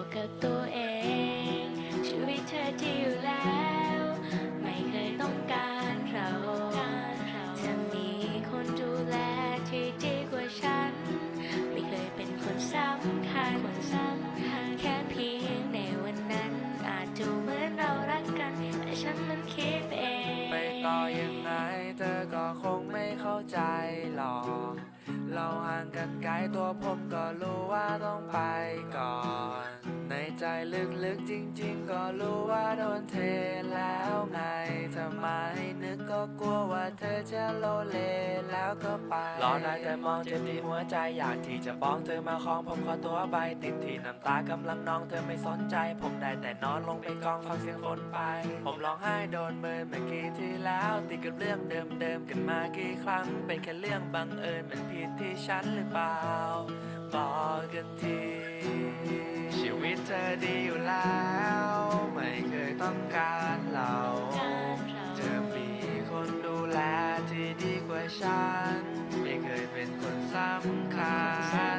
บอกกับตัวเอง ชีวิตเธอที่อยู่แล้ว ไม่เคยต้องการเราจะมีคนดูแลที่ดีกว่าฉัน ไม่เคยเป็นคนสำคัญคนสำคัญแค่เพียงในวันนั้น อาจดูเหมือนเรารักกัน แต่ฉันมันคิดเอง ไปต่อยังไงเธอก็คงไม่เข้าใจหรอกเราห่างกันไกลตัวผมก็รู้ว่าต้องไปก่อน ลึกๆจริงๆ ก็รู้ว่าโดนเทแล้วไงทำไมนึกก็กลัวว่าเธอจะโลเลแล้วก็ไปรอได้แต่มองเจ็บที่หัวใจอยากที่จะป้องเธอมาคล้องผมขอตัวไปติดที่น้ำตากำลังนองเธอไม่สนใจ ผมได้แต่นอนลงไปกองฟังเสียงฝนไป ผมร้องไห้โดนเมินเมื่อกี้ที่แล้วติดกับเรื่องเดิมๆกันมากี่ครั้ง เป็นแค่เรื่องบังเอิญมันผิดที่ฉันหรือเปล่าบอกกันที เธอดีอยู่แล้ว ไม่เคยต้องการเราจะมีคนดูแลที่ดีกว่าฉัน ไม่เคยเป็นคนสำคัญ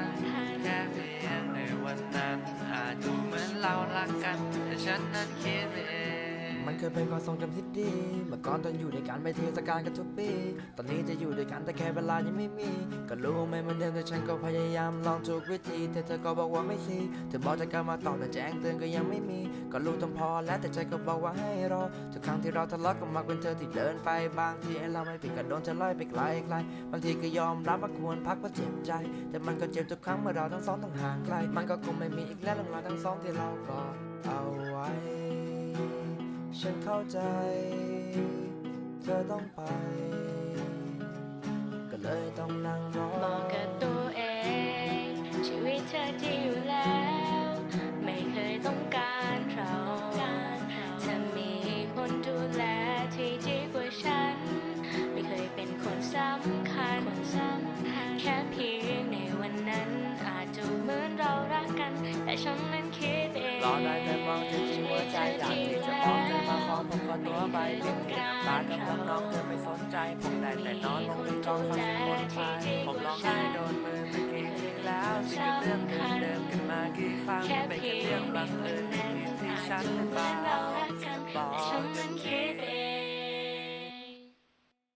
แค่เพียงในวันนั้นอาจดูเหมือนเรารักกัน แต่ฉันนั้นคิดเอง มันเคยเป็นความทรงจำที่ดี เมื่อก่อนตอนอยู่ด้วยกันไปเทศกาลกันทุกปี ตอนนี้จะอยู่ด้วยกันแต่แค่เวลายังไม่มี ก็รู้ไม่เหมือนเดิมแต่ฉันก็พยายามลองทุกวิธีแต่เธอก็บอกว่าไม่ซีเธอบอกจะกลับมาตอบแต่แจ้งเตือนก็ยังไม่มี ก็รู้ต้องพอแล้วแต่ใจก็บอกว่าให้รอ ทุกครั้งที่เราทะเลาะก็มักเป็นเธอที่เดินไปบางทีไอ้เราไม่ผิดก็โดนเธอไล่ไปไกลไกลบางทีก็ยอมรับว่าควรพักเพราะเจ็บใจ แต่มันก็เจ็บทุกครั้งเมื่อเราทั้งสองต้องห่างไกล มันก็คงไม่มีอีกแล้วเรื่องราวทั้งสองที่เราก็เอาไว้ ฉันเข้าใจ เธอต้องไป ก็เลยต้องนั่งรอบอกกับตัวเอง ชีวิตเธอที่อยู่แล้ว ไม่เคยต้องการเราจะมีคนดูแลที่ดีกว่าฉัน ไม่เคยเป็นคนสำคัญแค่เพียงในวันนั้น อาจจะเหมือนเรารักกัน แต่ฉันนั้นคิดเองรอได้แต่มองจนที่หัวใจอยากที่จะมองเธอ มาขอผมขอตัวไปเพียงที่น้ำตากำลังนองเธอไม่สนใจ ผมได้แต่นอนลงไปกองฟังเสียงฝนไปผมร้องไห้โดนมือเมื่อกี้ที่แล้วสิ่งเรื่องเดิมๆกันมากี่ครั้งแค่เป็นแค่ยเรื่องบังเอิญนั้นที่ฉันจะหรือเหเปมือล่านเรารักกันบอกแต่ฉัน